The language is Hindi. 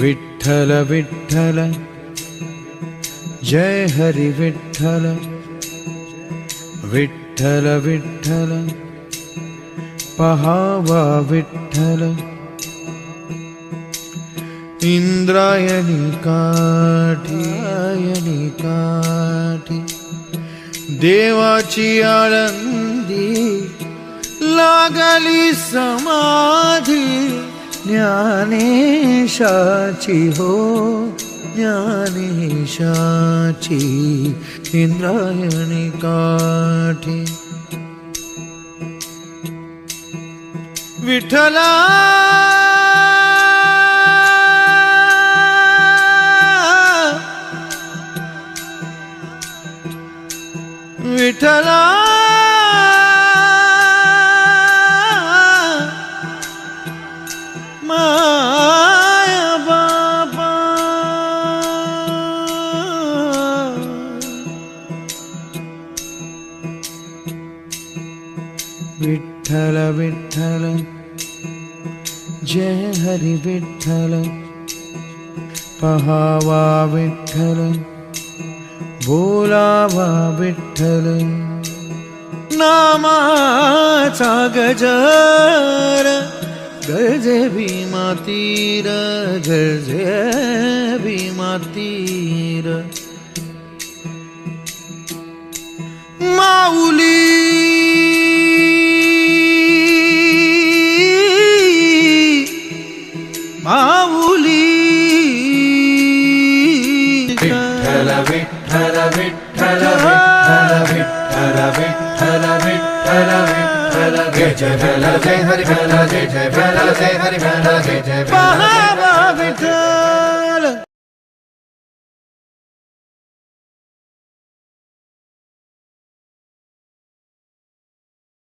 विठ्ठल विठ्ठल जय हरि विठ्ठल विठ्ठल विठ्ठल पहावा विठ्ठल इंद्रायणी काठी आयणी काठी देवाची आळंदी लागली समाधी ज्ञानेशाचि हो ज्ञानेशाचि इंद्रायणी काठी। विठला विठला माया बाबा। विठ्ठल विठ्ठल जय हरि विठ्ठल। पहावा विठ्ठल बोलावा विठ्ठल। नामाचा गजर। गरजे भीमा तीर गरजे भीमा तीर। माऊली माऊली। विठ्ठल विठ्ठल विठ्ठल। विठ्ठल विठ्ठल विठ्ठल विठ्ठल जय जय भला जय हरि भला जय जय भला जय हरि भला जय जय भला विठ्ठल